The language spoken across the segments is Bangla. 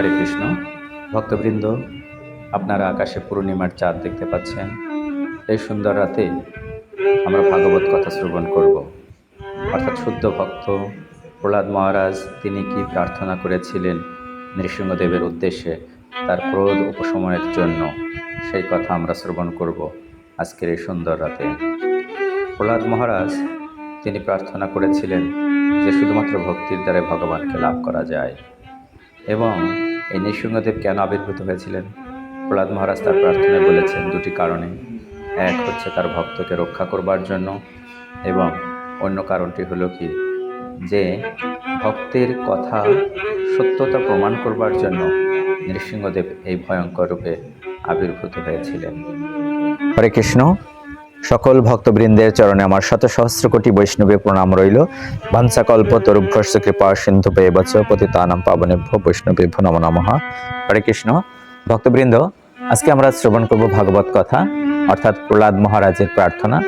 হরে কৃষ্ণ। ভক্তবৃন্দ, আপনারা আকাশে পূর্ণিমার চাঁদ দেখতে পাচ্ছেন। এই সুন্দর রাতে আমরা ভাগবত কথা শ্রবণ করব। অর্থাৎ শুদ্ধ ভক্ত প্রহ্লাদ মহারাজ, তিনি কি প্রার্থনা করেছিলেন নৃসিংহদেবের উদ্দেশ্যে তার ক্রোধ উপশমনের জন্য? সেই কথা আমরা শ্রবণ করব আজকের এই সুন্দর রাতে। প্রহ্লাদ মহারাজ, তিনি প্রার্থনা করেছিলেন যে শুধুমাত্র ভক্তির দ্বারা ভগবানকে লাভ করা যায়। এবং এই নৃসিংহদেব কেন আবির্ভূত হয়েছিলেন? প্রহ্লাদ মহারাজ তার প্রার্থনায় বলেছেন দুটি কারণে। এক হচ্ছে তার ভক্তকে রক্ষা করবার জন্য এবং অন্য কারণটি হলো কি? যে ভক্তের কথা সত্যতা প্রমাণ করবার জন্য নৃসিংহদেব এই ভয়ঙ্কর রূপে আবির্ভূত হয়েছিলেন। হরে কৃষ্ণ। সকল ভক্তবৃন্দের চরণে আমার শত সহস্র কোটি বৈষ্ণবে প্রণাম রইল। ভাঞ্চাকল্প তরুভ্যস্য কৃপা, সিন্ধু পেয়ে বচ পতিতানাম পাবনেভ্য বৈষ্ণবেভ্য নম নমঃ। হরে কৃষ্ণ। ভক্তবৃন্দ, আজকে আমরা শ্রবণ করব ভাগবত কথা, অর্থাৎ প্রহ্লাদ মহারাজের প্রার্থনা।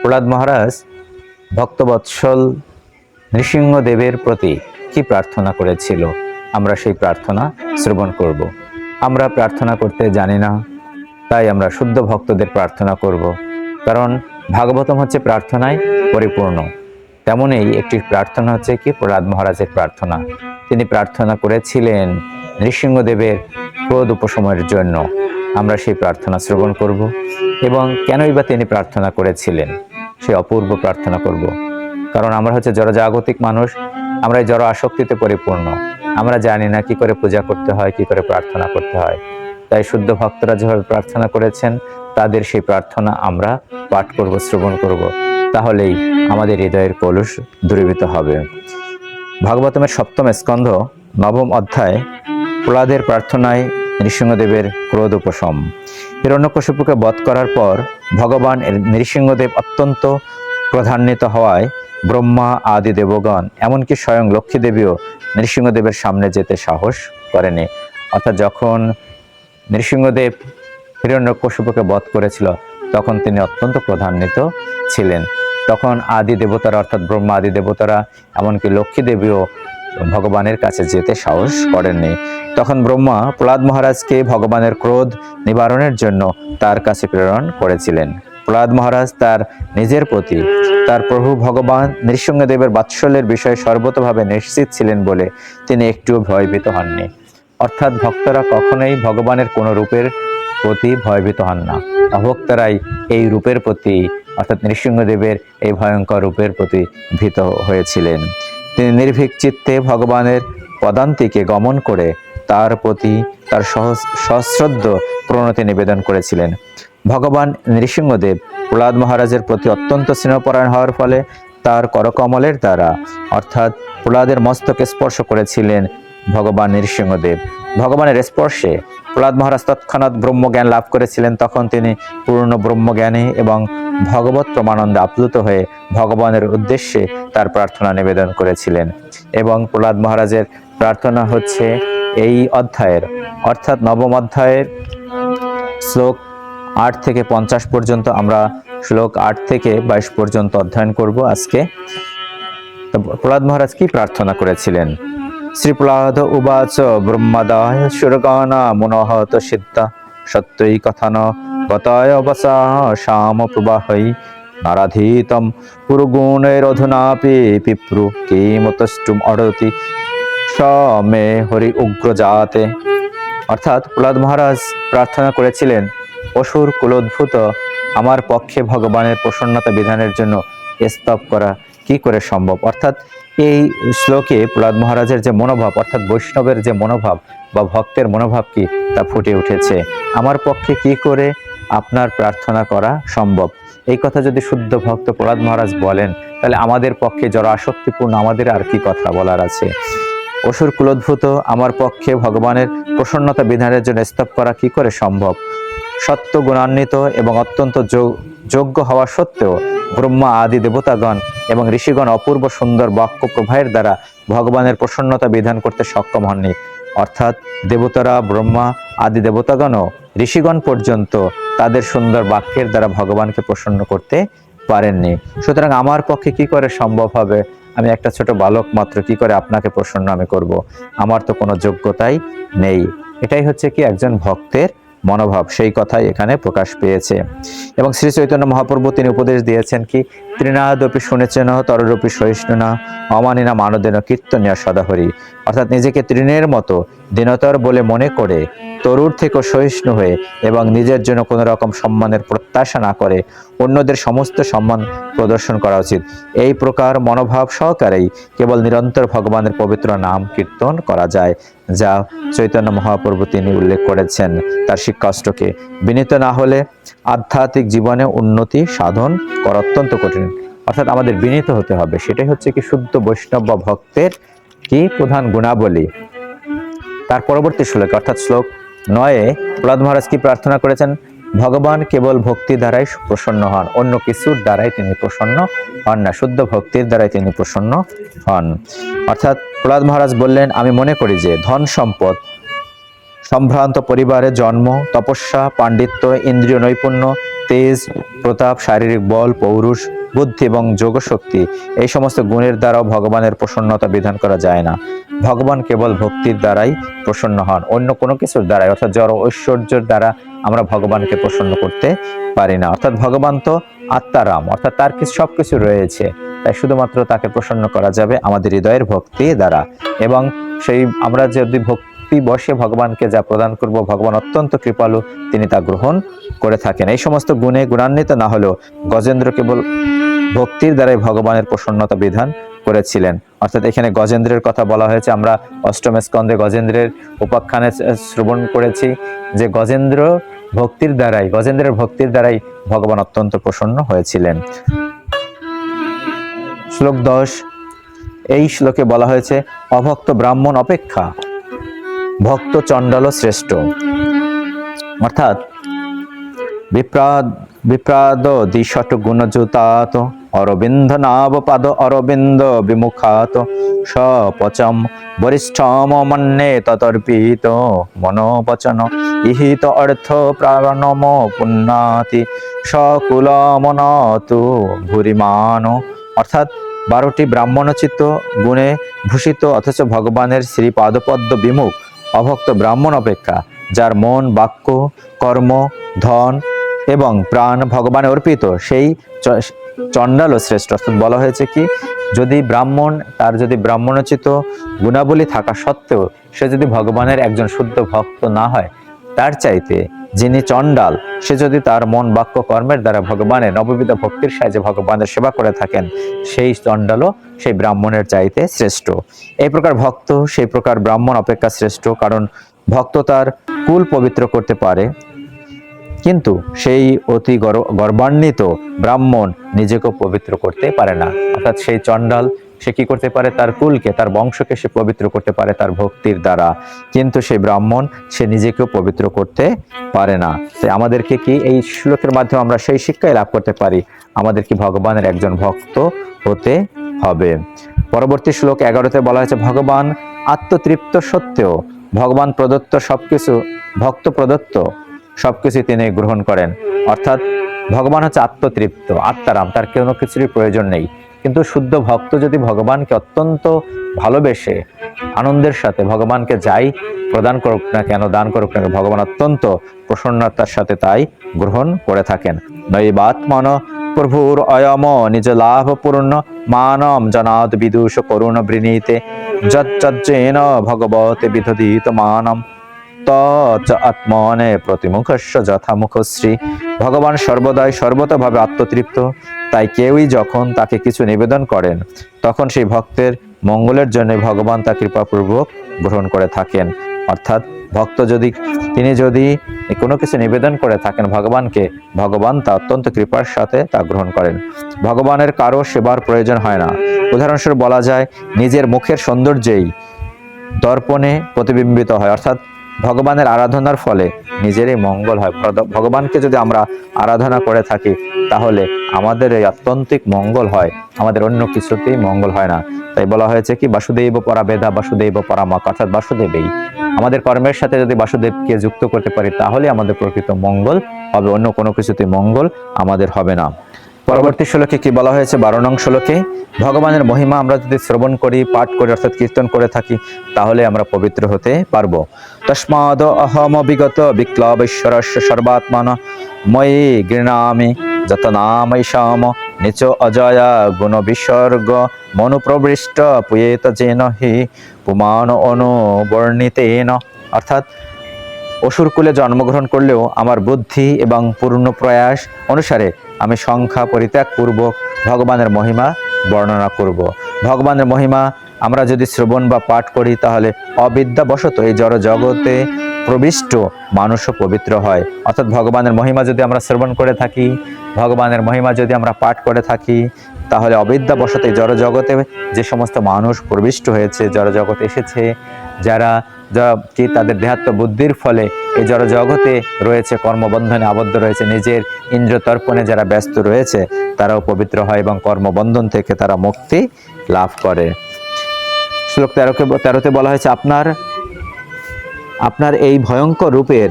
প্রহ্লাদ মহারাজ, ভক্তবৎসল নৃসিংহদেবের প্রতি কি প্রার্থনা করেছিল? আমরা সেই প্রার্থনা শ্রবণ করব। আমরা প্রার্থনা করতে জানি না, তাই আমরা শুদ্ধ ভক্তদের প্রার্থনা করব। কারণ ভাগবতম হচ্ছে প্রার্থনায় পরিপূর্ণ। তেমনই একটি প্রার্থনা হচ্ছে কি? প্রহ্লাদ মহারাজের প্রার্থনা। তিনি প্রার্থনা করেছিলেন নৃসিংহদেবের ক্রোধ উপশমের জন্য। আমরা সেই প্রার্থনা শ্রবণ করব এবং কেনই বা তিনি প্রার্থনা করেছিলেন? সে অপূর্ব প্রার্থনা করব। কারণ আমরা হচ্ছে জড়জাগতিক মানুষ, আমরা জড় আসক্তিতে পরিপূর্ণ। আমরা জানি না কি করে পূজা করতে হয়, কি করে প্রার্থনা করতে হয়। তাই শুদ্ধ ভক্তরা যেভাবে প্রার্থনা করেছেন, তাদের সেই প্রার্থনা আমরা পাঠ করব, শ্রবণ করব। তাহলেই আমাদের হৃদয়ের কলুষ দূরীভূত হবে। ভাগবতমের সপ্তম স্কন্ধ, নবম অধ্যায়, প্রহ্লাদের প্রার্থনায় নৃসিংহদেবের ক্রোধ উপশম। হিরণ্যকশিপুকে বধ করার পর ভগবান নৃসিংহদেব অত্যন্ত প্রধান্বিত হওয়ায় ব্রহ্মা, আদি দেবগণ, এমনকি স্বয়ং লক্ষ্মীদেবীও নৃসিংহদেবের সামনে যেতে সাহস করেনি। অর্থাৎ যখন নৃসিংহদেব হিরণ্যকশিপুকে বধ করেছিল। তখন তিনি অত্যন্ত প্রধান্বিত ছিলেন। তখন আদি দেবতারা, অর্থাৎ ব্রহ্মা আদি দেবতারা, এমনকি লক্ষ্মী দেবীও ভগবানের কাছে যেতে সাহস করেননি। তখন ব্রহ্মা প্রহ্লাদ মহারাজকে ভগবানের ক্রোধ নিবারণের জন্য তার কাছে প্রেরণ করেছিলেন। প্রহ্লাদ মহারাজ তার নিজের প্রতি, তার প্রভু ভগবান নৃসিংহদেবের বাৎসল্যের বিষয়ে সর্বতভাবে নিশ্চিত ছিলেন বলে তিনি একটুও ভয়ভীত হননি। অর্থাৎ ভক্তরা কখনোই ভগবানের কোনো রূপের প্রতি ভয়ভীত হন না। অভক্তরাই এই রূপের প্রতি, অর্থাৎ নৃসিংহদেবের এই ভয়ঙ্কর রূপের প্রতি ভীত হয়েছিলেন। তিনি নির্ভীক চিত্তে ভগবানের পদান্তিকে গমন করে তার প্রতি তার সহস, সশ্রদ্ধ প্রণতি নিবেদন করেছিলেন। ভগবান নৃসিংহদেব প্রহ্লাদ মহারাজের প্রতি অত্যন্ত স্নেহপরায়ণ হওয়ার ফলে তার করকমলের দ্বারা, অর্থাৎ প্রহ্লাদের মস্তকে স্পর্শ করেছিলেন ভগবান নৃসিংহদেব। ভগবানের স্পর্শে প্রহ্লাদ মহারাজ তৎক্ষণাৎ ব্রহ্মজ্ঞান লাভ করেছিলেন। তখন তিনি পূর্ণ ব্রহ্মজ্ঞানী এবং ভগবত প্রমানন্দে আপ্লুত হয়ে ভগবানের উদ্দেশ্যে তার প্রার্থনা নিবেদন করেছিলেন এবং প্রহ্লাদ মহারাজের প্রার্থনা হচ্ছে এই অধ্যায়ের, অর্থাৎ নবম অধ্যায়ের শ্লোক আট থেকে পঞ্চাশ পর্যন্ত আমরা শ্লোক আট থেকে বাইশ পর্যন্ত অধ্যয়ন করব আজকে। প্রহ্লাদ মহারাজ কি প্রার্থনা করেছিলেন? শ্রী প্রহ্লাদ উবাচ, ব্রহ্মদায় সুরগানা মনোহত সিদ্ধা। সত্যই কথান গতায় অবসা শ্যাম প্রবাহই নারাধীতম, পুরগুণেরধুনাপি, পিপ্রু কিমতষ্টুম অড়তি স মে হরি উগ্রজাতে। অর্থাৎ প্রহ্লাদ মহারাজ প্রার্থনা করেছিলেন, অসুর কুলোদ্ভূত, আমার পক্ষে ভগবানের প্রসন্নতা বিধানের জন্য স্তব করা কি করে সম্ভব? অর্থাৎ এই শ্লোকে প্রহ্লাদ মহারাজের যে মনোভাব, অর্থাৎ বৈষ্ণবের যে মনোভাব বা ভক্তের মনোভাব কি, তা ফুটে উঠেছে। আমার পক্ষে কি করে আপনার প্রার্থনা করা সম্ভব? এই কথা যদি শুদ্ধ ভক্ত প্রহ্লাদ মহারাজ বলেন, তাহলে আমাদের পক্ষে যারা আসক্তিপূর্ণ, আমাদের আর কি কথা বলার আছে? অসুর কুলোদ্ভূত, আমার পক্ষে ভগবানের প্রসন্নতা বিধানের জন্য স্তব করা কি করে সম্ভব? সত্য গুণান্বিত এবং অত্যন্ত যোগ- যোগ্য হওয়া সত্ত্বেও ব্রহ্মা আদি দেবতাগণ এবং ঋষিগণ অপূর্ব সুন্দর বাক্য প্রবাহের দ্বারা ভগবানের প্রসন্নতা বিধান করতে সক্ষম হননি। অর্থাৎ দেবতারা, ব্রহ্মা আদি দেবতাগণও ঋষিগণ পর্যন্ত তাদের সুন্দর বাক্যের দ্বারা ভগবানকে প্রসন্ন করতে পারেননি। সুতরাং আমার পক্ষে কি করে সম্ভব হবে? আমি একটা ছোট বালক মাত্র কি করে আপনাকে প্রসন্ন আমি করব? আমার তো কোনো যোগ্যতাই নেই। এটাই হচ্ছে কি একজন ভক্তের মনোভাব সেই কথাই এখানে প্রকাশ পেয়েছে। এবং শ্রী চৈতন্য মহাপ্রভু তিনি উপদেশ দিয়েছেন কি তৃণাদপি শুনেছেন তররূপী সহিষ্ণু না, অমানিনা মানদেন কীর্তনীয় সদাহরি। অর্থাৎ নিজেকে তৃণের মতো দিনতর বলে মনে করে তরুর থেকে সহিষ্ণু হয়ে এবং নিজের জন্য কোনো রকম সম্মানের প্রত্যাশা না করে অন্যদের সমস্ত সম্মান প্রদর্শন করা উচিত। এই প্রকার মনোভাব সহকারেই কেবল নিরন্তর ভগবানের পবিত্র নাম কীর্তন করা যায়, যা চৈতন্য মহাপ্রভু তিনি উল্লেখ করেছেন। তার শিক্ষাষ্টকে বিনীত না হলে আধ্যাত্মিক জীবনে উন্নতি সাধন করা অত্যন্ত কঠিন। অর্থাৎ আমাদের বিনীত হতে হবে। সেটাই হচ্ছে কি শুদ্ধ বৈষ্ণব বা ভক্তের কি প্রধান গুণাবলী। তার পরবর্তী শ্লোকে, অর্থাৎ শ্লোক নয়ে প্রহ্লাদ মহারাজ কি প্রার্থনা করেছেন? ভগবান কেবল ভক্তি দ্বারাই প্রসন্ন হন, অন্য কিছুর দ্বারাই তিনি প্রসন্ন হন না, শুদ্ধ ভক্তির দ্বারাই তিনি প্রসন্ন হন। অর্থাৎ প্রহ্লাদ মহারাজ বললেন, আমি মনে করি যে ধন সম্পদ, সম্ভ্রান্ত পরিবারে জন্ম, তপস্যা, পাণ্ডিত্য, ইন্দ্রিয় নৈপুণ্য, তেজ, প্রতাপ, শারীরিক বল, পৌরুষ, বুদ্ধি এবং যোগশক্তি, এই সমস্ত গুণের দ্বারাও ভগবানের প্রসন্নতা বিধান করা যায় না। ভগবান কেবল ভক্তির দ্বারাই প্রসন্ন হন। অন্য কোনো কিছুর দ্বারাই, অর্থাৎ জড় ঐশ্বর্যের দ্বারা আমরা ভগবানকে প্রসন্ন করতে পারি না। অর্থাৎ ভগবান তো আত্মারাম অর্থাৎ তার কিছু, সব কিছু রয়েছে। তাই শুধুমাত্র তাকে প্রসন্ন করা যাবে আমাদের হৃদয়ের ভক্তি দ্বারা। এবং সেই, আমরা যদি ভক্তি বসে ভগবানকে যা প্রদান করব, ভগবান অত্যন্ত কৃপালু, তিনি তা গ্রহণ করে থাকেন। এই সমস্ত গুণে গুণান্বিত না হলেও গজেন্দ্র কেবল ভক্তির দ্বারাই ভগবানের প্রসন্নতা বিধান করেছিলেন। অর্থাৎ এখানে গজেন্দ্রের কথা বলা হয়েছে। আমরা অষ্টম স্কন্ধে গজেন্দ্রের উপাখ্যানে শ্রবণ করেছি যে গজেন্দ্র ভক্তির দ্বারাই, গজেন্দ্রের ভক্তির দ্বারাই ভগবান অত্যন্ত প্রসন্ন হয়েছিলেন। শ্লোক দশ, এই শ্লোকে বলা হয়েছে, অভক্ত ব্রাহ্মণ অপেক্ষা, ভক্ত চণ্ডাল শ্রেষ্ঠ। অর্থাৎ বিপ্রাদ বিপ্রাদ দ্বিষট গুণযুতাত, অরবিন্দ নাব পাদ অরবিন্দ বিমুখাত, সপচম বরিষ্ঠম মন্যে ততর্পিত মনোবচন ইহিত অর্থ প্রাণম পুণ্যাতি, সকুল মনতু ভুরিমান অর্থাৎ বারোটি ব্রাহ্মণোচিত গুণে ভূষিত, অথচ ভগবানের শ্রী পাদপদ্ম বিমুখ, অভক্ত ব্রাহ্মণ অপেক্ষা, যার মন, বাক্য, কর্ম, ধন এবং প্রাণ ভগবানে অর্পিত, সেই চ- চণ্ডাল শ্রেষ্ঠ। অর্থাৎ বলা হয়েছে কি, যদি ব্রাহ্মণ, তার যদি ব্রাহ্মণোচিত গুণাবলী থাকা সত্ত্বেও সে যদি ভগবানের একজন শুদ্ধ ভক্ত না হয়, তার চাইতে যিনি চণ্ডাল, সে যদি তার মন বাক্য কর্মের দ্বারা ভগবানের নববিধ ভক্তির সাহায্যে ভগবানের সেবা করে থাকেন, সেই চণ্ডালও সেই ব্রাহ্মণের চাইতে শ্রেষ্ঠ। এই প্রকার ভক্ত, সেই প্রকার ব্রাহ্মণ অপেক্ষা শ্রেষ্ঠ, কারণ ভক্ত তার কুল পবিত্র করতে পারে কিন্তু সেই অতি গর- গর্বান্বিত ব্রাহ্মণ নিজেকেও পবিত্র করতে পারে না। অর্থাৎ সেই চণ্ডাল, সে কি করতে পারে? তার কুলকে, তার বংশকে সে পবিত্র করতে পারে তার ভক্তির দ্বারা। কিন্তু সেই ব্রাহ্মণ, সে নিজেকেও পবিত্র করতে পারে না। তাই আমাদেরকে কি এই শ্লোকের মাধ্যমে আমরা সেই শিক্ষাই লাভ করতে পারি? আমাদের কি ভগবানের একজন ভক্ত হতে হবে? পরবর্তী শ্লোক এগারোতে বলা হয়েছে, ভগবান আত্মতৃপ্ত সত্ত্বেও ভগবান প্রদত্ত সবকিছু, ভক্ত প্রদত্ত সবকিছু তিনি গ্রহণ করেন। অর্থাৎ ভগবান হচ্ছে আত্মতৃপ্ত, আত্মারাম, তার কোনো কিছুরই প্রয়োজন নেই। কিন্তু শুদ্ধ ভক্ত যদি ভগবানকে অত্যন্ত ভালোবেসে, আনন্দের সাথে ভগবানকে যাই প্রদান করুক না কেন, দান করুক না ভগবান অত্যন্ত প্রসন্নতার সাথে তাই গ্রহণ করে থাকেন। নৈবাত্মন প্রভুর অয়ম, নিজ লাভ পূর্ণ, মানম জনাদ বিদুষ করুণ বৃণীতে যজ্জেন ভগবতে বিধদিত মানম। তচ আত্মনে প্রতিমুখস্য যথামুখশ্রী। ভগবান সর্বদাই সর্বতভাবে আত্মতৃপ্ত, তাই কেউই যখন তাকে কিছু নিবেদন করেন, তখন সেই ভক্তের মঙ্গলের জন্য ভগবান তা কৃপাপূর্বক গ্রহণ করে থাকেন। অর্থাৎ ভক্ত যদি, তিনি যদি কোনো কিছু নিবেদন করে থাকেন ভগবানকে, ভগবান তা অত্যন্ত কৃপার সাথে তা গ্রহণ করেন। ভগবানের কারও সেবার প্রয়োজন হয় না। উদাহরণস্বরূপ বলা যায়, নিজের মুখের সৌন্দর্যেই দর্পণে প্রতিবিম্বিত হয়। অর্থাৎ ভগবানের আরাধনার ফলে নিজেরই মঙ্গল হয়। ভগ- ভগবানকে যদি আমরা আরাধনা করে থাকি, তাহলে আমাদের এই আত্যন্তিক মঙ্গল হয়। আমাদের অন্য কিছুতেই মঙ্গল হয় না। তাই বলা হয়েছে কি, বাসুদেব পরা বেদা, বাসুদেব পরামক অর্থাৎ বাসুদেবেই। আমাদের কর্মের সাথে যদি বাসুদেবকে যুক্ত করতে পারি তাহলে আমাদের প্রকৃত মঙ্গল হবে। অন্য কোনো কিছুতে মঙ্গল আমাদের হবে না। পরবর্তী শ্লোকে কি বলা হয়েছে? বারো নং শ্লোকে, ভগবানের মহিমা আমরা যদি শ্রবণ করি, পাঠ করি, অর্থাৎ কীর্তন করে থাকি, তাহলে আমরা পবিত্র হতে পারব। তস্মাদ অহম বিগত বিক্লবেশ্বরস্য সর্বাত্মান, ময়ী গৃণামি যত নাম নামৈষাম নিচ অজয়া গুণ বিসর্গ, মনুপ্রবৃষ্ট পুয়েত যেন হি পুমান অনুবর্ণিতেন। অর্থাৎ অসুরকুলে জন্মগ্রহণ করলেও আমার বুদ্ধি এবং পূর্ণ প্রয়াস অনুসারে আমি সংখ্যা পরিত্যাগ পরিত্যাগপূর্বক ভগবানের মহিমা বর্ণনা করব। ভগবানের মহিমা, আমরা যদি শ্রবণ বা পাঠ করি তাহলে অবিদ্যাবশত এই জড় জগতে প্রবিষ্ট মানুষও পবিত্র হয়। অর্থাৎ ভগবানের মহিমা যদি আমরা শ্রবণ করে থাকি, ভগবানের মহিমা যদি আমরা পাঠ করে থাকি, তাহলে অবিদ্যাবশত এই জড় জগতে যে সমস্ত মানুষ প্রবিষ্ট হয়েছে জড় জগতে এসেছে, যারা যা কি তাদের দেহাত্ম বুদ্ধির ফলে এই জড় জগতে রয়েছে কর্মবন্ধনে আবদ্ধ রয়েছে। নিজের ইন্দ্রতর্পণে যারা ব্যস্ত রয়েছে তারাও পবিত্র হয় এবং কর্মবন্ধন থেকে তারা মুক্তি লাভ করে। শ্লোক তেরোকে তেরোতে বলা হয়েছে আপনার আপনার এই ভয়ঙ্কর রূপের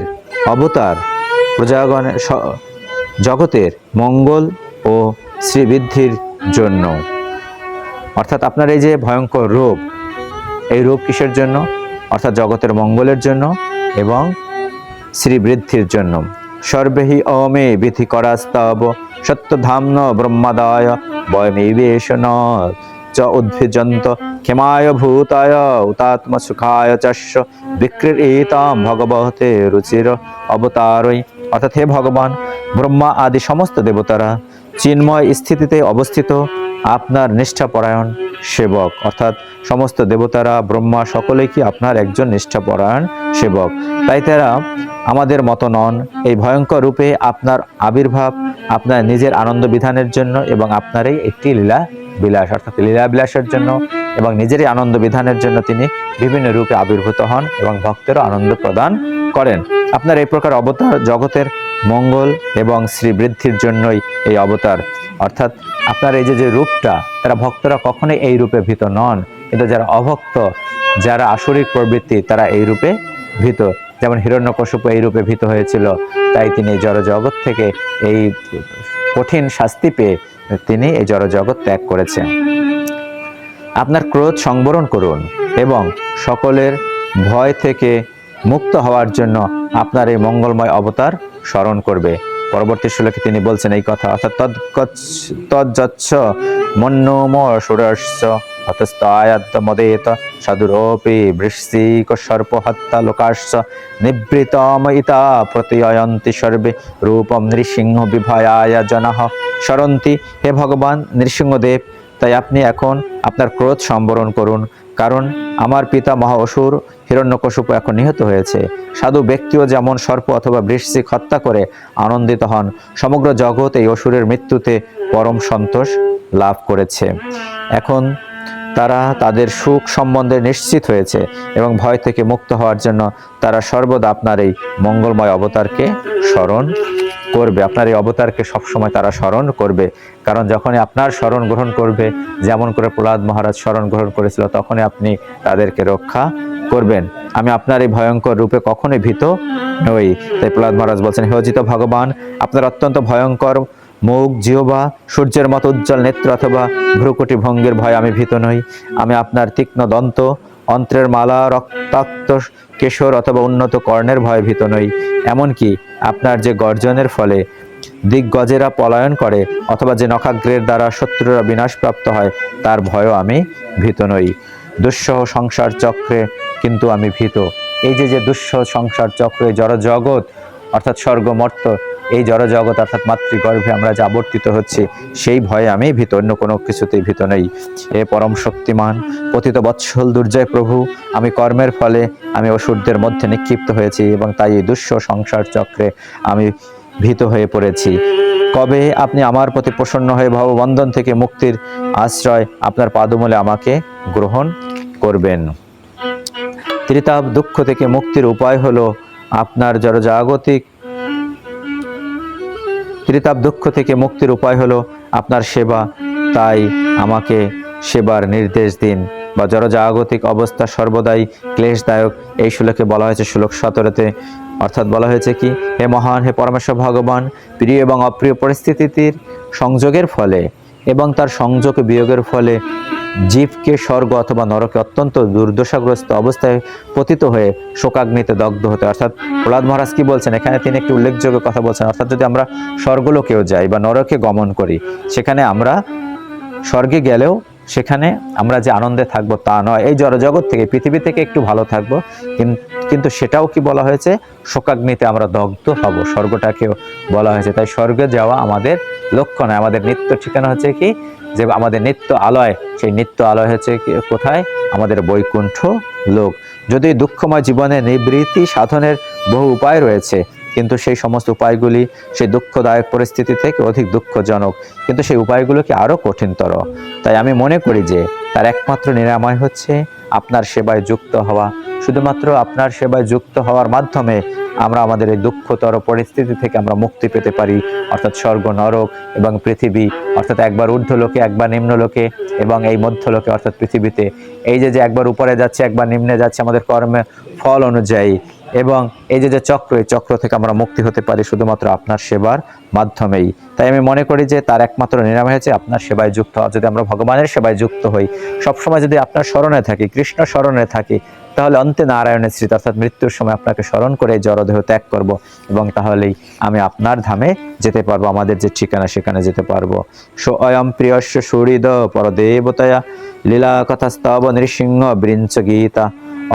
অবতার প্রজাগণের জগতের মঙ্গল ও শ্রীবৃদ্ধির জন্য। অর্থাৎ আপনার এই যে ভয়ঙ্কর রূপ এই রূপ কিসের জন্য? অর্থাৎ জগতের মঙ্গলের জন্য এবং শ্রীবৃদ্ধির জন্য। সর্বেহি অমে বিধি করাস্তব সত্যধাম্ন ব্রহ্মাদায় বয়মেবেশন, চ উদ্ভিজন্ত ক্ষমায় ভূতায় উতাত্ম সুখায় চস্য, বিক্রীতাম ভগবতে রুচির অবতারই। অর্থাৎ হে ভগবান, ব্রহ্মা আদি সমস্ত দেবতারা চিন্ময় স্থিতিতে অবস্থিত আপনার নিষ্ঠাপরায়ণ সেবক। অর্থাৎ সমস্ত দেবতারা, ব্রহ্মা সকলেই কি আপনার একজন নিষ্ঠাপরায়ণ সেবক? তাই তারা আমাদের মতো নন। এই ভয়ঙ্কর রূপে আপনার আবির্ভাব, আপনার নিজের আনন্দ বিধানের জন্য এবং আপনারই একটি লীলা বিলাস অর্থাৎ লীলা বিলাসের জন্য এবং নিজেরই আনন্দ বিধানের জন্য তিনি বিভিন্ন রূপে আবির্ভূত হন এবং ভক্তেরও আনন্দ প্রদান করেন। আপনার এই প্রকার অবতার জগতের মঙ্গল এবং শ্রীবৃদ্ধির জন্যই এই অবতার। অর্থাৎ আপনার এই যে যে রূপটা, তারা ভক্তরা কখনোই এই রূপে ভীত নন। কিন্তু যারা অভক্ত, যারা আসরিক প্রবৃত্তি, তারা এই রূপে ভীত। যেমন হিরণ্যকশিপু এই রূপে ভীত হয়েছিল, তাই তিনি জড় জগৎ থেকে এই কঠিন শাস্তি পেয়ে তিনি এই জড় জগৎ ত্যাগ করেছেন। আপনার ক্রোধ সংবরণ করুন এবং সকলের ভয় থেকে মুক্ত হওয়ার জন্য আপনার এই মঙ্গলময় অবতার স্মরণ করবে। পরবর্তী শ্লোকে তিনি বলছেন এই কথা, অর্থাৎ তজ্জচ্ছ মন্যম সুরস্য হতস্তায়াদ্দ মদেত, সাধুরোপি বৃশ্চিক সর্প হত্যা লোকাশ্চ, নিবৃতম ইতা প্রত্যয়ন্তি সর্বে, রূপম নৃসিংহ বিভয়ায় জনাহ। স্মরন্তি, হে ভগবান নৃসিংহদেব, তাই আপনি এখন আপনার ক্রোধ সম্বরণ করুন। কারণ আমার পিতা মহা অসুর, হিরণ্যকশিপু এখন নিহত হয়েছে। সাধু ব্যক্তিও যেমন সর্প অথবা বৃশ্চিক হত্যা করে আনন্দিত হন, সমগ্র জগৎ এই অসুরের মৃত্যুতে পরম সন্তোষ লাভ করেছে। এখন তারা তাদের সুখ সম্বন্ধে নিশ্চিত হয়েছে এবং ভয় থেকে মুক্ত হওয়ার জন্য তারা সর্বদা আপনার এই মঙ্গলময় অবতারকে স্মরণ করবে, আপনার এই অবতারকে সবসময় তারা স্মরণ করবে। কারণ যখনই আপনার স্মরণ গ্রহণ করবে, যেমন করে প্রহ্লাদ মহারাজ স্মরণ গ্রহণ করেছিল, তখনই আপনি তাদেরকে রক্ষা করবেন। আমি আপনার এই ভয়ঙ্কর রূপে কখনোই ভীত নই। তাই প্রহ্লাদ মহারাজ বলছেন, হে অজিত ভগবান, আপনার অত্যন্ত ভয়ঙ্কর মুখ, জিহবা, সূর্যের মতো উজ্জ্বল নেত্র অথবা ভ্রুকুটি ভঙ্গের ভয় আমি ভীত নই। আমি আপনার তীক্ষ্ণ দন্ত, অন্ত্রের মালা, রক্তাক্ত কেশর অথবা উন্নত কর্ণের ভয়ে ভীত নই। এমনকি আপনার যে গর্জনের ফলে দিগ্গজেরা পলায়ন করে অথবা যে নখাগ্রের দ্বারা শত্রুরা বিনাশপ্রাপ্ত হয়, তার ভয়ও আমি ভীত নই। দুঃসহ সংসার চক্রে কিন্তু আমি ভীত। এই যে যে দুঃসহ সংসার চক্রে জড় জগৎ অর্থাৎ স্বর্গমর্ত এই জড় জগৎ অর্থাৎ মাতৃগর্ভে আমরা যে আবর্তিত হচ্ছি, সেই ভয়ে আমি ভীত অন্য কোনো কিছুতেই ভীত নেই। এ পরম শক্তিমান, পতিত বৎসল দুর্জয় প্রভু, আমি কর্মের ফলে আমি অসুরদের মধ্যে নিক্ষিপ্ত হয়েছি এবং তাই এই দুঃস্ব সংসার চক্রে আমি ভীত হয়ে পড়েছি। কবে আপনি আমার প্রতি প্রসন্ন হয়ে ভববন্ধন থেকে মুক্তির আশ্রয় আপনার পাদমূলে আমাকে গ্রহণ করবেন? ত্রিতাপ দুঃখ থেকে মুক্তির উপায় হলো আপনার জড়জাগতিক দুঃখ থেকে মুক্তির উপায় হলো আপনার সেবা। তাই আমাকে সেবার নির্দেশ দিন। বা জড়জাগতিক অবস্থা সর্বদাই ক্লেশদায়ক। এই শ্লোকে বলা হয়েছে শ্লোক সতেরোতে। অর্থাৎ বলা হয়েছে কি, হে মহান, হে পরমেশ্বর ভগবান, প্রিয় এবং অপ্রিয় পরিস্থিতির সংযোগের ফলে এবং তার সংযোগ বিয়োগের ফলে জীবকে স্বর্গ অথবা নরকে অত্যন্ত দুর্দশাগ্রস্ত অবস্থায় পতিত হয়ে শোকাগ্নিতে দগ্ধ হতে অর্থাৎ প্রহ্লাদ মহারাজ কি বলছেন? এখানে তিনি একটি উল্লেখযোগ্য কথা বলছেন। অর্থাৎ যদি আমরা স্বর্গলোকেও যাই বা নরকে গমন করি, সেখানে আমরা স্বর্গে গেলেও সেখানে আমরা যে আনন্দে থাকব তা নয়। এই জড়জগৎ থেকে, পৃথিবী থেকে একটু ভালো থাকব। কিন- কিন্তু সেটাও কি বলা হয়েছে? শোকাগ্নিতে আমরা দগ্ধ হব, স্বর্গটাকেও বলা হয়েছে। তাই স্বর্গে যাওয়া আমাদের লক্ষ্য নয়। আমাদের নিত্য ঠিকানা হচ্ছে কি? যে আমাদের নিত্য আলয়, সেই নিত্য আলয় হচ্ছে কোথায়? আমাদের বৈকুণ্ঠ লোক। যদি দুঃখময় জীবনে নিবৃত্তি সাধনের বহু উপায় রয়েছে কিন্তু সেই সমস্ত উপায়গুলি সেই দুঃখদায়ক পরিস্থিতি থেকে অধিক দুঃখজনক। কিন্তু সেই উপায়গুলো কি আরও কঠিনতর? তাই আমি মনে করি যে তার একমাত্র নিরাময় হচ্ছে আপনার সেবায় যুক্ত হওয়া। শুধুমাত্র আপনার সেবায় যুক্ত হওয়ার মাধ্যমে আমরা আমাদের এই দুঃখতর পরিস্থিতি থেকে আমরা মুক্তি পেতে পারি। অর্থাৎ স্বর্গ, নরক এবং পৃথিবী, অর্থাৎ একবার ঊর্ধ্বলোকে, একবার নিম্নলোকে এবং এই মধ্যলোকে, অর্থাৎ পৃথিবীতে। এই যে যে একবার উপরে যাচ্ছে, একবার নিম্নে যাচ্ছে, আমাদের কর্মের ফল অনুযায়ী এবং এই যে যে চক্র, এই চক্র থেকে আমরা মুক্তি হতে পারি শুধুমাত্র আপনার সেবার মাধ্যমেই। তাই আমি মনে করি যে তার একমাত্র নিরাময় হয়েছে আপনার সেবায় যুক্ত হওয়া। যদি আমরা ভগবানের সেবায় যুক্ত হই, সবসময় যদি আপনার স্মরণে থাকি, কৃষ্ণ স্মরণে থাকি, তাহলে অন্তে নারায়ণের স্মৃতি অর্থাৎ মৃত্যুর সময় আপনাকে স্মরণ করে জড়দেহ ত্যাগ করব এবং তাহলেই আমি আপনার ধামে যেতে পারব, আমাদের যে ঠিকানা সেখানে যেতে পারব। অয়ম প্রিয়স্য সুহৃদ পরদেবতয়া লীলা কথাস্তব নৃসিংহ বৃঞ্চ গীতা।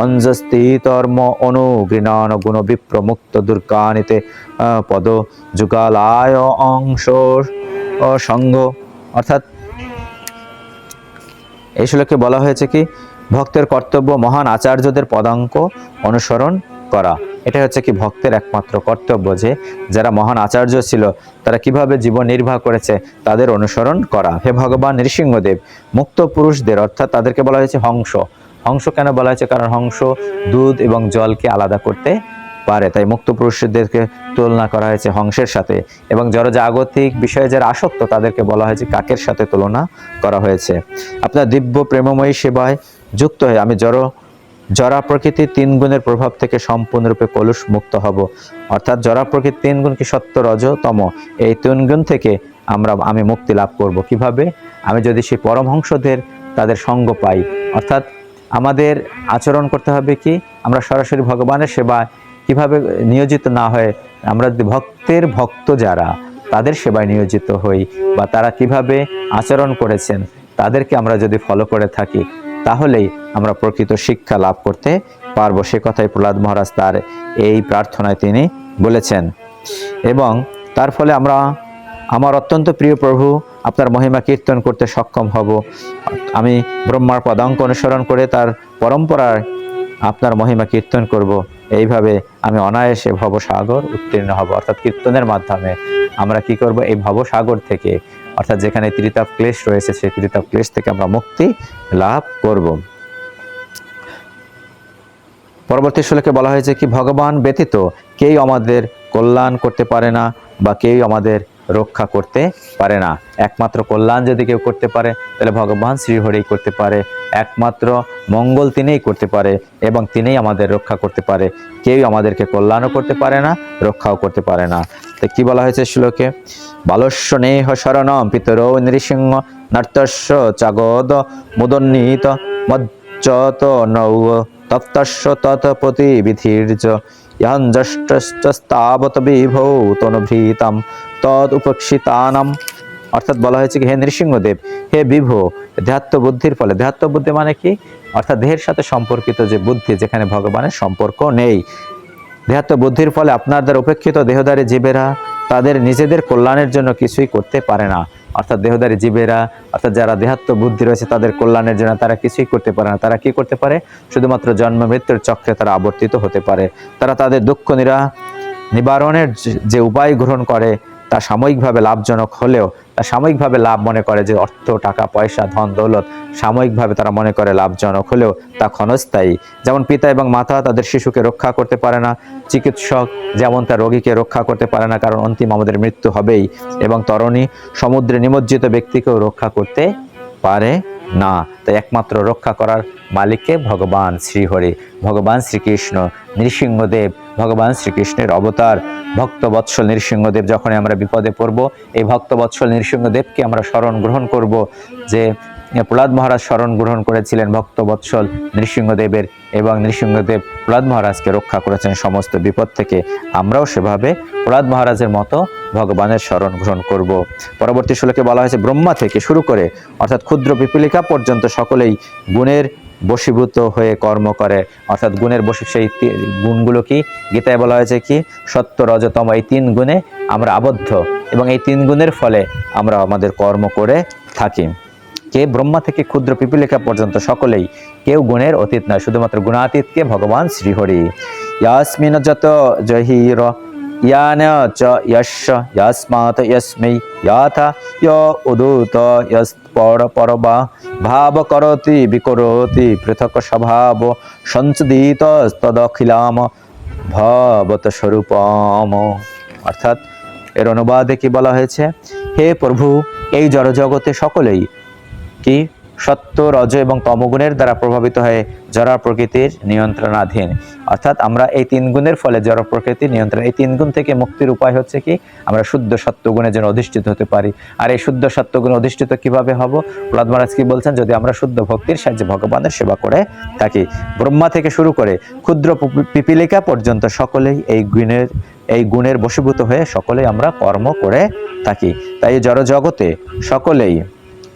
অঞ্জস্তিতর্ম অনুগৃণান গুণ বিপ্রমুক্ত দুর্গানিতে পদ যুগালায় অংশ সঙ্গ। অর্থাৎ এই শ্লোকে বলা হয়েছে কি? ভক্তের কর্তব্য মহান আচার্যদের পদাঙ্ক অনুসরণ করা। এটা হচ্ছে কি ভক্তের একমাত্র কর্তব্য যে, যারা মহান আচার্য ছিল, তারা কীভাবে জীবন নির্বাহ করেছে তাদের অনুসরণ করা। হে ভগবান নৃসিংহদেব, মুক্ত পুরুষদের, অর্থাৎ তাদেরকে বলা হয়েছে হংস হংস কেন বলা হয়েছে? কারণ হংস দুধ এবং জলকে আলাদা করতে পারে। তাই মুক্ত পুরুষদেরকে তুলনা করা হয়েছে হংসের সাথে। এবং যারা জাগতিক বিষয়ে যারা আসক্ত, তাদেরকে বলা হয়েছে কাকের সাথে তুলনা করা হয়েছে। আপনার দিব্য প্রেমময়ী সেবায় যুক্ত হয়ে আমি জড় জরা প্রকৃতির তিন গুণের প্রভাব থেকে সম্পূর্ণরূপে কলুষ মুক্ত হব। অর্থাৎ জরা প্রকৃতির তিন গুণ কি সত্য, রজতম? এই তিন গুণ থেকে আমরা, আমি মুক্তি লাভ করব। কীভাবে? আমি যদি সেই পরমহংসদের তাদের সঙ্গ পাই। অর্থাৎ আমাদের আচরণ করতে হবে কি? আমরা সরাসরি ভগবানের সেবায় কীভাবে নিয়োজিত না হয়ে আমরা ভক্তের ভক্ত যারা, তাদের সেবায় নিয়োজিত হই বা তারা কীভাবে আচরণ করেছেন, তাদেরকে আমরা যদি ফলো করে থাকি, তাহলেই আমরা প্রকৃত শিক্ষা লাভ করতে পারব। সে কথাই প্রহ্লাদ মহারাজ তার এই প্রার্থনায় তিনি বলেছেন। এবং তার ফলে আমরা, আমার অত্যন্ত প্রিয় প্রভু আপনার মহিমা কীর্তন করতে সক্ষম হব। আমি ব্রহ্মার পদাঙ্ক অনুসরণ করে তার পরম্পরায় আপনার মহিমা কীর্তন করব। এইভাবে আমি অনায়াসে ভবসাগর উত্তীর্ণ হব। অর্থাৎ কীর্তনের মাধ্যমে আমরা কি করব? এই ভবসাগর থেকে, অর্থাৎ যেখানে ত্রিতাপ ক্লেশ রয়েছে, সেই ত্রিতাপ ক্লেশ থেকে আমরা মুক্তি লাভ করব। পরবর্তী শ্লোকে বলা হয়েছে কি, ভগবান ব্যতীত কেউ আমাদের কল্যাণ করতে পারে না বা কেউ আমাদের রক্ষা করতে পারে না। একমাত্র কল্যাণ যদি কেউ করতে পারে, তাহলে ভগবান শ্রীহরি করতে পারে। একমাত্র মঙ্গল তিনিই করতে পারে এবং তিনিই আমাদের রক্ষা করতে পারে। কেউ আমাদেরকে কল্যাণও করতে পারে না, রক্ষাও করতে পারে না। তো কি বলা হয়েছে শ্লোকে? বালস্য নেহ শরণম পিতর নৃসিংহ নর্তস্য চাগদ মুদন্নীত মজ্জত নৌ তপ্তস্য তৎপতি বিধির্য ইহঞ্জষ্টস্তাবত বিভৌ তনুভৃতাম তদ উপক্ষিতানাম অর্থাৎ বলা হয়েছে কি, হে নৃসিংহদেব, হে বিভো দেহাত্ম বুদ্ধির ফলে। দেহাত্ম বুদ্ধি মানে কি? অর্থাৎ দেহের সাথে সম্পর্কিত যে বুদ্ধি, যেখানে ভগবানের সম্পর্ক নেই। দেহাত্ম বুদ্ধির ফলে আপনার দ্বারা উপেক্ষিত দেহদারী জীবেরা তাদের নিজেদের কল্যাণের জন্য কিছুই করতে পারে না। অর্থাৎ দেহদারী জীবেরা, অর্থাৎ যারা দেহাত্ম বুদ্ধি রয়েছে, তাদের কল্যাণের জন্য তারা কিছুই করতে পারে না। তারা কি করতে পারে? শুধুমাত্র জন্ম, মৃত্যুর চক্রে তারা আবর্তিত হতে পারে। তারা তাদের দুঃখ নিরা নিবারণের যে উপায় গ্রহণ করে তা সাময়িকভাবে লাভজনক হলেও তা সাময়িকভাবে লাভ মনে করে যে অর্থ, টাকা, পয়সা, ধন, দৌলত সাময়িকভাবে তারা মনে করে লাভজনক হলেও তা ক্ষণস্থায়ী। যেমন পিতা এবং মাতা তাদের শিশুকে রক্ষা করতে পারে না, চিকিৎসক যেমন তার রোগীকে রক্ষা করতে পারে না, কারণ অন্তিম আমাদের মৃত্যু হবেই এবং তরণী সমুদ্রে নিমজ্জিত ব্যক্তিকেও রক্ষা করতে পারে না। তাই একমাত্র রক্ষা করার মালিককে ভগবান শ্রীহরি, ভগবান শ্রীকৃষ্ণ, নৃসিংহদেব ভগবান শ্রীকৃষ্ণের অবতার। ভক্ত বৎসল নৃসিংহদেব যখন আমরা বিপদে পড়ব, এই ভক্ত বৎসল নৃসিংহদেবকে আমরা স্মরণ গ্রহণ করব যে, প্রহ্লাদ মহারাজ স্মরণ গ্রহণ করেছিলেন ভক্ত বৎসল নৃসিংহদেবের এবং নৃসিংহদেব প্রহ্লাদ মহারাজকে রক্ষা করেছেন সমস্ত বিপদ থেকে। আমরাও সেভাবে প্রহ্লাদ মহারাজের মতো ভগবানের স্মরণ গ্রহণ করব। পরবর্তী শ্লোকে বলা হয়েছে, ব্রহ্মা থেকে শুরু করে, অর্থাৎ ক্ষুদ্র পিপিলিকা পর্যন্ত সকলেই গুণের বশীভূত হয়ে কর্ম করে। অর্থাৎ গুণের বসে সেই গুণগুলো কি? গীতায় বলা হয়েছে কি? সত্য, রজতম এই তিন গুণে আমরা আবদ্ধ এবং এই তিন গুণের ফলে আমরা আমাদের কর্ম করে থাকি। কে ব্রহ্মা থেকে ক্ষুদ্র পিপিলিকা পর্যন্ত সকলেই কেউ গুণের অতীত নয়, শুধুমাত্র গুণাতীতকে ভগবান শ্রীহরি। ইয়াসমিন যত জহির यान च यश यस्मात् यस्मै याथ य उदूत यस्परपरवा भाव करोति विकरोति पृथक् स्वभाव সঞ্চদিতস্তদখিলাম ভবত স্বরূপম অর্থাৎ এর অনুবাদে কি বলা হয়েছে? হে প্রভু, এই জড়জগতে সকলেই কি সত্য, রজ এবং তমগুণের দ্বারা প্রভাবিত হয়ে জড় প্রকৃতির নিয়ন্ত্রণাধীন। অর্থাৎ আমরা এই তিন গুণের ফলে জড় প্রকৃতির নিয়ন্ত্রণ, এই তিন গুণ থেকে মুক্তির উপায় হচ্ছে কি? আমরা শুদ্ধ সত্যগুণে যেন অধিষ্ঠিত হতে পারি। আর এই শুদ্ধ সত্যগুণে অধিষ্ঠিত কীভাবে হব? প্রহ্লাদ মহারাজ কি বলছেন? যদি আমরা শুদ্ধ ভক্তির সাহায্যে ভগবানের সেবা করে থাকি, ব্রহ্মা থেকে শুরু করে ক্ষুদ্র পিপিলিকা পর্যন্ত সকলেই এই গুণের এই গুণের বশীভূত হয়ে সকলেই আমরা কর্ম করে থাকি। তাই জড় জগতে সকলেই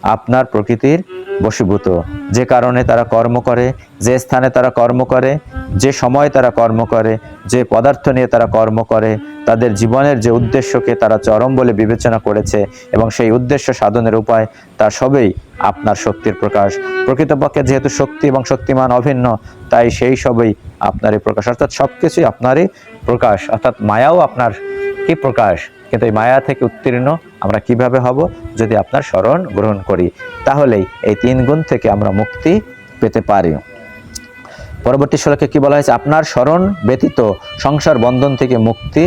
আপনার প্রকৃতির বশীভূত। যে কারণে তারা কর্ম করে, যে স্থানে তারা কর্ম করে, যে সময় তারা কর্ম করে, যে পদার্থ নিয়ে তারা কর্ম করে, তাদের জীবনের যে উদ্দেশ্যকে তারা চরম বলে বিবেচনা করেছে এবং সেই উদ্দেশ্য সাধনের উপায়, তা সবই আপনার শক্তির প্রকাশ। প্রকৃতপক্ষে যেহেতু শক্তি এবং শক্তিমান অভিন্ন, তাই সেই সবই আপনারই প্রকাশ। অর্থাৎ সব কিছুই আপনারই প্রকাশ। অর্থাৎ মায়াও আপনার কি প্রকাশ? কিন্তু এই মায়া থেকে উত্তীর্ণ আমরা কীভাবে হব যদি আপনার স্মরণ গ্রহণ করি? তাহলেই এই তিন গুণ থেকে আমরা মুক্তি পেতে পারি। পরবর্তী শ্লোকে কি বলা হয়েছে? আপনার স্মরণ ব্যতীত সংসার বন্ধন থেকে মুক্তি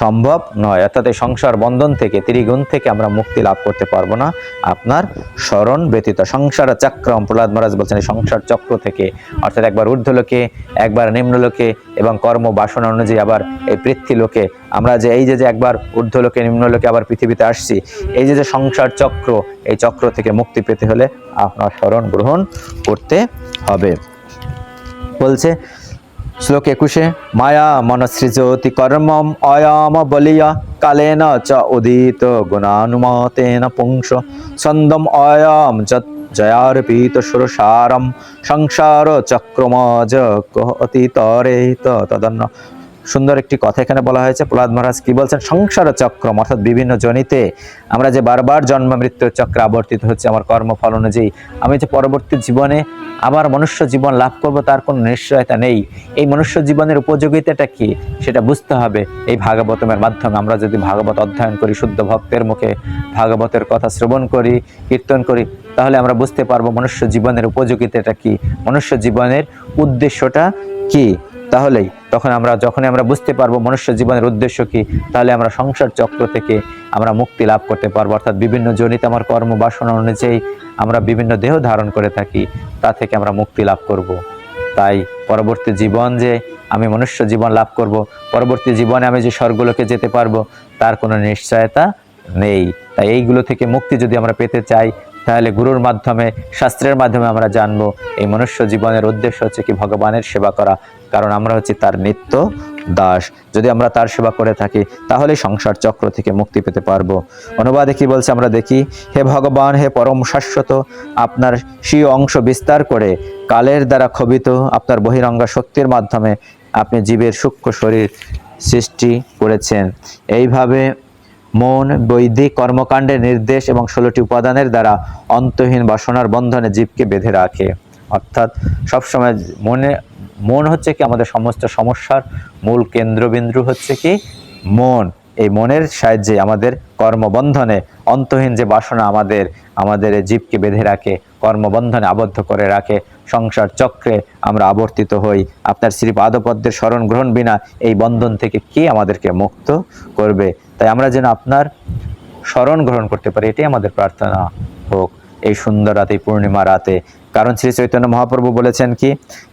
সম্ভব নয়। অর্থাৎ এই সংসার বন্ধন থেকে, ত্রিগুণ থেকে আমরা মুক্তি লাভ করতে পারব না। আপনার স্মরণ ব্যতীত সংসার চক্রম, প্রহ্লাদ মহারাজ বলছেন, এই সংসার চক্র থেকে, অর্থাৎ একবার ঊর্ধ্বলোকে, একবার নিম্নলোকে এবং কর্ম বাসনা অনুযায়ী আবার এই পৃথ্বীলোকে, আমরা যে এই যে যে একবার ঊর্ধ্বলোকে, নিম্নলোকে আবার পৃথিবীতে আসছি, এই যে যে সংসার চক্র, এই চক্র থেকে মুক্তি পেতে হলে আপনার স্মরণ গ্রহণ করতে হবে। বলছে শ্লোক একুশে, মায়া মনসৃজতি কর্মম অয়াম বলিয়া কালেন চ উদিত গুণানুমতেন পুংস। ছন্দম অয়াম জয়ার্পিত সুরসারম, সংসার চক্রমজ তরে তদন্ন। সুন্দর একটি কথা এখানে বলা হয়েছে। প্রহ্লাদ মহারাজ কি বলছেন? সংসার চক্রম, অর্থাৎ বিভিন্ন জনিতে আমরা যে বারবার জন্ম মৃত্যুর চক্র আবর্তিত হচ্ছে, আমার কর্মফল অনুযায়ী, আমি যে পরবর্তী জীবনে আবার মনুষ্য জীবন লাভ করব, তার কোনো নিশ্চয়তা নেই। এই মনুষ্য জীবনের উপযোগিতাটা কি? সেটা বুঝতে হবে এই ভাগবতমের মাধ্যমে। আমরা যদি ভাগবত অধ্যয়ন করি, শুদ্ধ ভক্তের মুখে ভাগবতের কথা শ্রবণ করি, কীর্তন করি, তাহলে আমরা বুঝতে পারব মনুষ্য জীবনের উপযোগিতাটা কি? মনুষ্য জীবনের উদ্দেশ্যটা কি? তাহলেই তখন আমরা, যখনই আমরা বুঝতে পারব মনুষ্য জীবনের উদ্দেশ্য কি, তাহলে আমরা সংসার চক্র থেকে আমরা মুক্তি লাভ করতে পারব অর্থাৎ বিভিন্ন জনিত আমার কর্ম বাসনা অনুযায়ী আমরা বিভিন্ন দেহ ধারণ করে থাকি, তা থেকে আমরা মুক্তি লাভ করব। তাই পরবর্তী জীবন যে আমি মনুষ্য জীবন লাভ করব, পরবর্তী জীবনে আমি যে স্বর্গলোকে যেতে পারব, তার কোনো নিশ্চয়তা নেই তাই এইগুলো থেকে মুক্তি যদি আমরা পেতে চাই তাহলে গুরুর মাধ্যমে, শাস্ত্রের মাধ্যমে আমরা জানব, এই মনুষ্য জীবনের উদ্দেশ্য হচ্ছে কি ভগবানের সেবা করা। কারণ আমরা হচ্ছে তার নিত্য দাস। যদি আমরা তার সেবা করে থাকি, তাহলে সংসার চক্র থেকে মুক্তি পেতে পারব। অনুবাদে কি বলছে আমরা দেখি, হে ভগবান, হে পরম শাশ্বত, আপনার স্বীয় অংশ বিস্তার করে কালের দ্বারা ক্ষোভিত আপনার বহিরঙ্গা শক্তির মাধ্যমে আপনি জীবের সূক্ষ্ম শরীর সৃষ্টি করেছেন। এইভাবে মন, বৈদিক কর্মকাণ্ডের নির্দেশ এবং ষোলোটি উপাদানের দ্বারা অন্তহীন বাসনার বন্ধনে জীবকে বেঁধে রাখে। অর্থাৎ সবসময় মনে, মন হচ্ছে কি আমাদের সমস্ত সমস্যার মূল কেন্দ্রবিন্দু হচ্ছে কি? মন। এই মনের সাহায্যে আমাদের কর্মবন্ধনে অন্তহীন যে বাসনা আমাদের আমাদের জীবকে বেঁধে রাখে, কর্মবন্ধনে আবদ্ধ করে রাখে, সংসার চক্রে আমরা আবর্তিত হই। আপনার শ্রী পাদপদ্মের স্মরণ গ্রহণ বিনা এই বন্ধন থেকে কে আমাদেরকে মুক্ত করবে? তাই আমরা যেন আপনার স্মরণ গ্রহণ করতে পারি। এটাই আমাদের প্রার্থনা হোক এই সুন্দর রাতে পূর্ণিমা রাতে। কারণ শ্রী চৈতন্য মহাপ্রভু বলেছেন কি,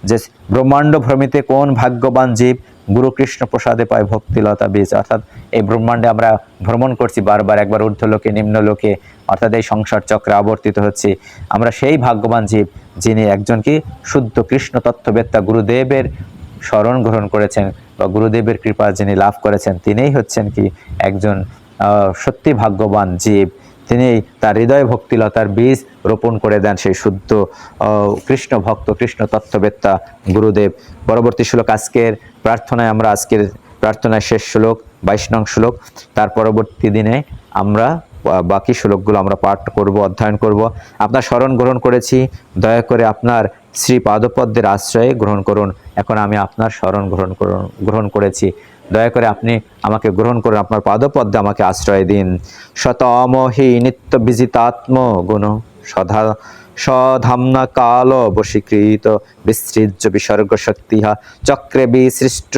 যে ব্রহ্মাণ্ড ভ্রমিতে কোন ভাগ্যবান জীব গুরু কৃষ্ণ প্রসাদে পায় ভক্তিলতা বীজ। অর্থাৎ এই ব্রহ্মাণ্ডে আমরা ভ্রমণ করছি বারবার, একবার ঊর্ধ্বলোকে, নিম্নলোকে, অর্থাৎ এই সংসার চক্রে আবর্তিত হচ্ছে। আমরা সেই ভাগ্যবান জীব যিনি একজন কি শুদ্ধ কৃষ্ণ তত্ত্ববেত্তা গুরুদেবের স্মরণ গ্রহণ করেছেন। বা গুরুদেবের কৃপা যিনি লাভ করেছেন, তিনিই হচ্ছেন কি একজন সত্যি ভাগ্যবান জীব। তিনি তার হৃদয় ভক্তিলতার বীজ রোপণ করে দেন সেই শুদ্ধ কৃষ্ণ ভক্ত, কৃষ্ণ তত্ত্ববেত্তা গুরুদেব। পরবর্তী শ্লোক, আজকের প্রার্থনায় আমরা আজকের প্রার্থনায় শেষ শ্লোক, বাইশ নং শ্লোক, তার পরবর্তী দিনে আমরা বাকি শ্লোকগুলো আমরা পাঠ করব, অধ্যয়ন করব। আপনার স্মরণ গ্রহণ করেছি, দয়া করে আপনার শ্রী পাদপদ্মের আশ্রয়ে গ্রহণ করুন। এখন আমি আপনার স্মরণ গ্রহণ করুন, গ্রহণ করেছি। দয়া করে আপনি আমাকে গ্রহণ করুন, আপনার পাদপদ্মে আমাকে আশ্রয় দিন। শতমহি নিত্য বিজিতাত্ম গুণ, সধা, সধাম্না কাল বশীকৃত বিসৃজ্য বিসর্গ শক্তিহা, চক্রে বিসৃষ্ট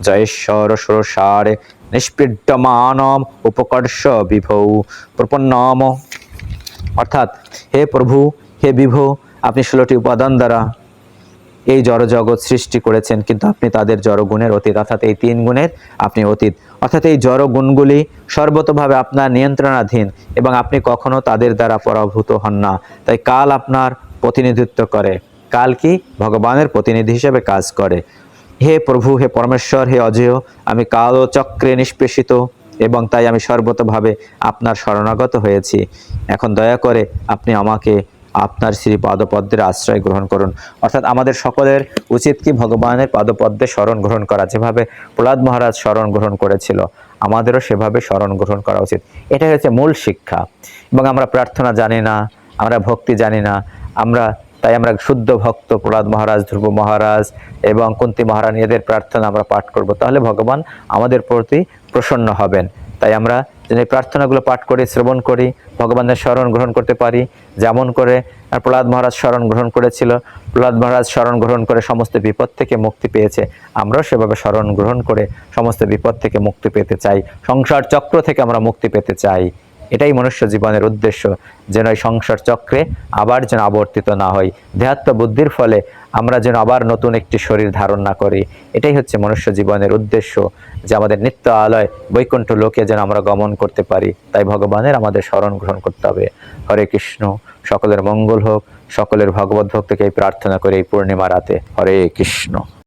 জয়েশ্বর সরসারে নিষ্পীড্যমানম উপকর্ষ বিভৌ। প্রপন্নম। অর্থাৎ, হে প্রভু, হে বিভু আপনি ষোলোটি উপাদান দ্বারা এই জড়জগৎ সৃষ্টি করেছেন, কিন্তু আপনি তাদের জড়গুণের অতীত, অর্থাৎ এই তিন গুণের আপনি অতীত। অর্থাৎ এই জড় গুণগুলি সর্বতভাবে আপনার নিয়ন্ত্রণাধীন এবং আপনি কখনো তাদের দ্বারা পরাভূত হন না। তাই কাল আপনার প্রতিনিধিত্ব করে। কাল কি? ভগবানের প্রতিনিধি হিসেবে কাজ করে। হে প্রভু, হে পরমেশ্বর, হে অজেয়, আমি কাল ও চক্রে নিষ্পেষিত এবং তাই আমি সর্বতভাবে আপনার শরণাগত হয়েছি। এখন দয়া করে আপনি আমাকে আপনার শ্রী পাদপদ্মের আশ্রয় গ্রহণ করুন। অর্থাৎ আমাদের সকলের উচিত কি ভগবানের পাদপদ্মে স্মরণ গ্রহণ করা, যেভাবে প্রহ্লাদ মহারাজ স্মরণ গ্রহণ করেছিল, আমাদেরও সেভাবে স্মরণ গ্রহণ করা উচিত। এটাই হচ্ছে মূল শিক্ষা। এবং আমরা প্রার্থনা জানি না, আমরা ভক্তি জানি না, আমরা, তাই আমরা শুদ্ধ ভক্ত প্রহ্লাদ মহারাজ, ধ্রুব মহারাজ এবং কুন্তি মহারানী এদের প্রার্থনা আমরা পাঠ করব। তাহলে ভগবান আমাদের প্রতি প্রসন্ন হবেন। তাই আমরা যেন প্রার্থনাগুলো পাঠ করি, শ্রবণ করি, ভগবানের স্মরণ গ্রহণ করতে পারি, যেমন করে প্রহ্লাদ মহারাজ স্মরণ গ্রহণ করেছিল। প্রহ্লাদ মহারাজ স্মরণ গ্রহণ করে সমস্ত বিপদ থেকে মুক্তি পেয়েছে। আমরাও সেভাবে স্মরণ গ্রহণ করে সমস্ত বিপদ থেকে মুক্তি পেতে চাই। সংসার চক্র থেকে আমরা মুক্তি পেতে চাই। এটাই মনুষ্য জীবনের উদ্দেশ্য, যেন এই সংসার চক্রে আবার যেন আবর্তিত না হয়। দেহাত্ম বুদ্ধির ফলে আমরা যেন আবার নতুন একটি শরীর ধারণ না করি। এটাই হচ্ছে মনুষ্য জীবনের উদ্দেশ্য যে আমাদের নিত্য আলয় বৈকুণ্ঠ লোকে যেন আমরা গমন করতে পারি। তাই ভগবানের আমাদের স্মরণ গ্রহণ করতে হবে। হরে কৃষ্ণ, সকলের মঙ্গল হোক, সকলের ভগবত ভক্তকে এই প্রার্থনা করে এই পূর্ণিমা রাতে। হরে কৃষ্ণ।